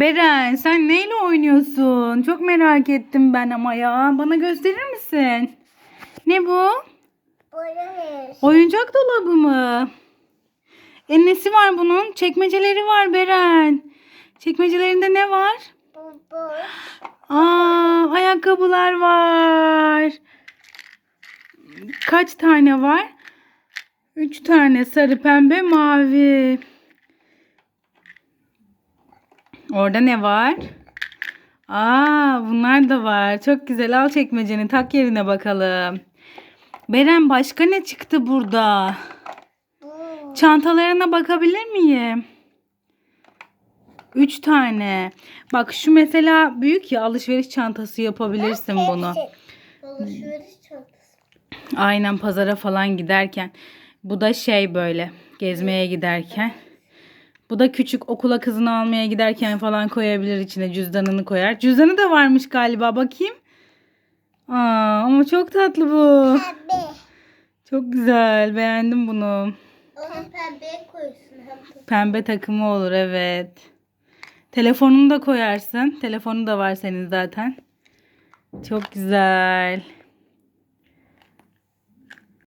Beren sen neyle oynuyorsun? Çok merak ettim ben ama ya. Bana gösterir misin? Ne bu? Boyanır. Oyuncak dolabı mı? E nesi var bunun? Çekmeceleri var Beren. Çekmecelerinde ne var? Bu. Aa, ayakkabılar var. Kaç tane var? Üç tane sarı, pembe, mavi. Orada ne var? Aa, bunlar da var. Çok güzel. Al çekmeceni. Tak yerine bakalım. Beren başka ne çıktı burada? Bu. Çantalarına bakabilir miyim? Üç tane. Bak şu mesela büyük ya alışveriş çantası yapabilirsin bunu. Alışveriş çantası. Aynen pazara falan giderken. Bu da şey böyle gezmeye giderken. Bu da küçük okula kızını almaya giderken falan koyabilir içine cüzdanını koyar. Cüzdanı da varmış galiba bakayım. Aa, ama çok tatlı bu. Pembe. Çok güzel beğendim bunu. Onu pembeye koysun. Pembe takımı olur evet. Telefonunu da koyarsın. Telefonu da var senin zaten. Çok güzel.